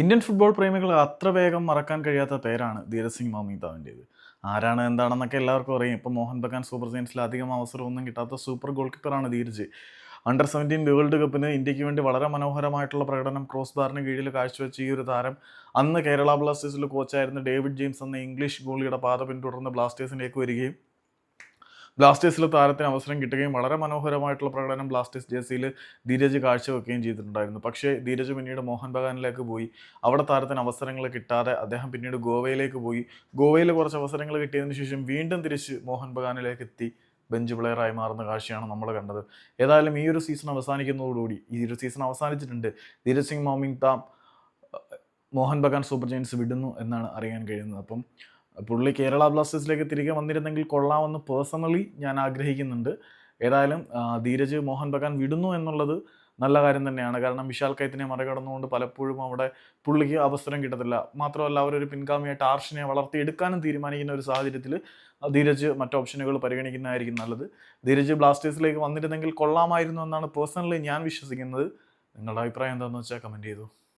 Indian football പ്രേമികൾ അത്ര വേഗം മറക്കാൻ കഴിയാത്ത പേരാണ് ധീരസിംഗ് സിംഗ് മമിതാവിന്റേത്. ആരാണ് എന്താണെന്നൊക്കെ എല്ലാവർക്കും അറിയാം. ഇപ്പോൾ മോഹൻ ബഗാൻ സൂപ്പർ ജയൻസിൽ അധികം അവസരമൊന്നും കിട്ടാത്ത സൂപ്പർ ഗോൾ കീപ്പറാണ് ധീരജ്. അണ്ടർ സെവന്റീൻ വേൾഡ് കപ്പിന് ഇന്ത്യയ്ക്ക് വേണ്ടി വളരെ മനോഹരമായിട്ടുള്ള പ്രകടനം ക്രോസ് ബാറിന് കീഴിൽ കാഴ്ചവെച്ച ഈ ഒരു താരം. അന്ന് കേരള ബ്ലാസ്റ്റേഴ്സിൽ കോച്ചായിരുന്ന ഡേവിഡ് ജെയിംസ് എന്ന ഇംഗ്ലീഷ് ഗോളിയുടെ പാത പിന്തുടർന്ന് ബ്ലാസ്റ്റേഴ്സിലേക്ക് വരികയും ബ്ലാസ്റ്റേഴ്സിലെ താരത്തിന് അവസരം കിട്ടുകയും വളരെ മനോഹരമായിട്ടുള്ള പ്രകടനം ബ്ലാസ്റ്റേഴ്സ് ജേഴ്സിയിൽ ധീരജ് കാഴ്ചവെക്കുകയും ചെയ്തിട്ടുണ്ടായിരുന്നു. പക്ഷേ ധീരജ് പിന്നീട് മോഹൻ ബഗാനിലേക്ക് പോയി. അവിടെ താരത്തിന് അവസരങ്ങൾ കിട്ടാതെ അദ്ദേഹം പിന്നീട് ഗോവയിലേക്ക് പോയി. ഗോവയിൽ കുറച്ച് അവസരങ്ങൾ കിട്ടിയതിന് ശേഷം വീണ്ടും തിരിച്ച് മോഹൻ ബഗാനിലേക്ക് എത്തി. ബെഞ്ച് പ്ലെയറായി മാറുന്ന കാഴ്ചയാണ് നമ്മൾ കണ്ടത്. ഏതായാലും ഈ ഒരു സീസൺ അവസാനിക്കുന്നതോടുകൂടി ഈ ഒരു സീസൺ അവസാനിച്ചിട്ടുണ്ട്. Dheeraj Singh Moirangthem Mohun Bagan super giants വിടുന്നു എന്നാണ് അറിയാൻ കഴിയുന്നത്. അപ്പം പുള്ളി കേരള ബ്ലാസ്റ്റേഴ്സിലേക്ക് തിരികെ വന്നിരുന്നെങ്കിൽ കൊള്ളാമെന്ന് പേഴ്സണലി ഞാൻ ആഗ്രഹിക്കുന്നുണ്ട്. ഏതായാലും ധീരജ് മോഹൻ ബഗാൻ വിടുന്നു എന്നുള്ളത് നല്ല കാര്യം തന്നെയാണ്. കാരണം വിശാൽ കൈത്തിനെ മറികടന്നുകൊണ്ട് പലപ്പോഴും അവിടെ പുള്ളിക്ക് അവസരം കിട്ടത്തില്ല. മാത്രമല്ല അവരൊരു പിൻഗാമിയായിട്ട് ആർഷിനെ വളർത്തിയെടുക്കാനും തീരുമാനിക്കുന്ന ഒരു സാഹചര്യത്തിൽ ധീരജ് മറ്റ് ഓപ്ഷനുകൾ പരിഗണിക്കുന്നതായിരിക്കും നല്ലത്. ധീരജ് ബ്ലാസ്റ്റേഴ്സിലേക്ക് വന്നിരുന്നെങ്കിൽ കൊള്ളാമായിരുന്നു എന്നാണ് പേഴ്സണലി ഞാൻ വിശ്വസിക്കുന്നത്. നിങ്ങളുടെ അഭിപ്രായം എന്താണെന്ന് വെച്ചാൽ കമന്റ് ചെയ്തു?